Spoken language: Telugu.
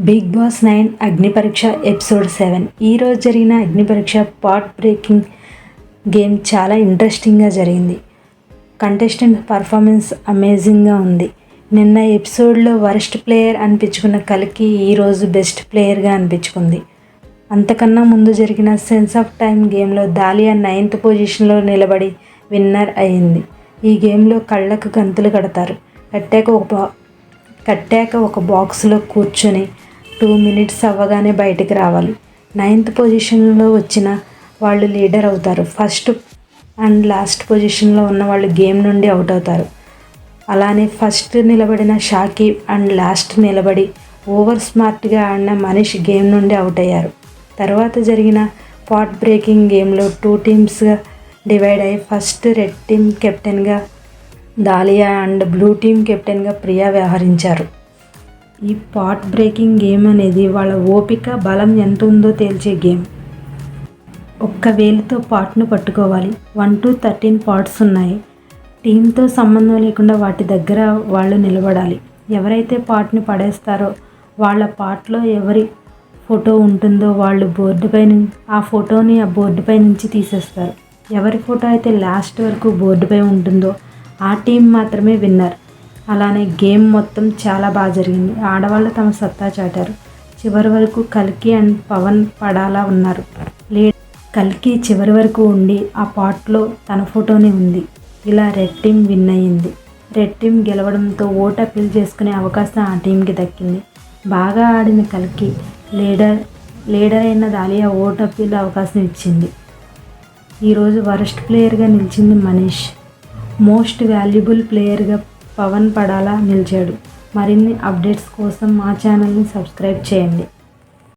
బిగ్ బాస్ నైన్ అగ్ని పరీక్ష ఎపిసోడ్ సెవెన్. ఈరోజు జరిగిన అగ్ని పరీక్ష బ్రేకింగ్ గేమ్ చాలా ఇంట్రెస్టింగ్గా జరిగింది. కంటెస్టెంట్ పర్ఫార్మెన్స్ అమేజింగ్గా ఉంది. నిన్న ఎపిసోడ్లో వరస్ట్ ప్లేయర్ అనిపించుకున్న కలికి ఈరోజు బెస్ట్ ప్లేయర్గా అనిపించుకుంది. అంతకన్నా ముందు జరిగిన సెన్స్ ఆఫ్ టైం గేమ్లో దాలియా నైన్త్ పొజిషన్లో నిలబడి విన్నర్ అయింది. ఈ గేమ్లో కళ్ళకు గంతులు కడతారు. కట్టాక ఒక బా కట్టాక ఒక బాక్స్లో కూర్చొని టూ మినిట్స్ అవ్వగానే బయటికి రావాలి. నైన్త్ పొజిషన్లో వచ్చిన వాళ్ళు లీడర్ అవుతారు. ఫస్ట్ అండ్ లాస్ట్ పొజిషన్లో ఉన్న వాళ్ళు గేమ్ నుండి అవుట్ అవుతారు. అలానే ఫస్ట్ నిలబడిన షాకిబ్ అండ్ లాస్ట్ నిలబడి ఓవర్ స్మార్ట్గా ఆడిన మనిషి గేమ్ నుండి అవుట్ అయ్యారు. తర్వాత జరిగిన పాట్ బ్రేకింగ్ గేమ్లో టూ టీమ్స్గా డివైడ్ అయ్యి ఫస్ట్ రెడ్ టీమ్ కెప్టెన్గా దాలియా అండ్ బ్లూ టీమ్ కెప్టెన్గా ప్రియా వ్యవహరించారు. ఈ పాట్ బ్రేకింగ్ గేమ్ అనేది వాళ్ళ ఓపిక బలం ఎంత ఉందో తేల్చే గేమ్. ఒక్క వేలుతో పాట్ను పట్టుకోవాలి. వన్ టు థర్టీన్ పాట్స్ ఉన్నాయి. టీంతో సంబంధం లేకుండా వాటి దగ్గర వాళ్ళు నిలబడాలి. ఎవరైతే పాట్ని పడేస్తారో వాళ్ళ పాట్లో ఎవరి ఫోటో ఉంటుందో వాళ్ళు బోర్డుపై ఆ ఫోటోని ఆ బోర్డుపై నుంచి తీసేస్తారు. ఎవరి ఫోటో అయితే లాస్ట్ వరకు బోర్డుపై ఉంటుందో ఆ టీం మాత్రమే విన్నర్. అలానే గేమ్ మొత్తం చాలా బాగా జరిగింది. ఆడవాళ్ళు తమ సత్తా చాటారు. చివరి వరకు కల్కి అండ్ పవన్ పడాలా ఉన్నారు. లే కల్కి చివరి వరకు ఉండి ఆ పాట్లో తన ఫోటోనే ఉంది. ఇలా రెడ్ టీం విన్ అయ్యింది. రెడ్ టీం గెలవడంతో ఓట్ అప్పీల్ చేసుకునే అవకాశం ఆ టీంకి దక్కింది. బాగా ఆడిన కల్కి. లీడర్ లీడర్ అయిన దాలియా ఓట్ అప్పీల్ అవకాశం ఇచ్చింది. ఈరోజు వరస్ట్ ప్లేయర్గా నిలిచింది మనీష్. మోస్ట్ వాల్యుబుల్ ప్లేయర్గా పవన్ పడాలా నిలిచాడు. మరిన్ని అప్డేట్స్ కోసం మా ఛానల్ని సబ్స్క్రైబ్ చేయండి.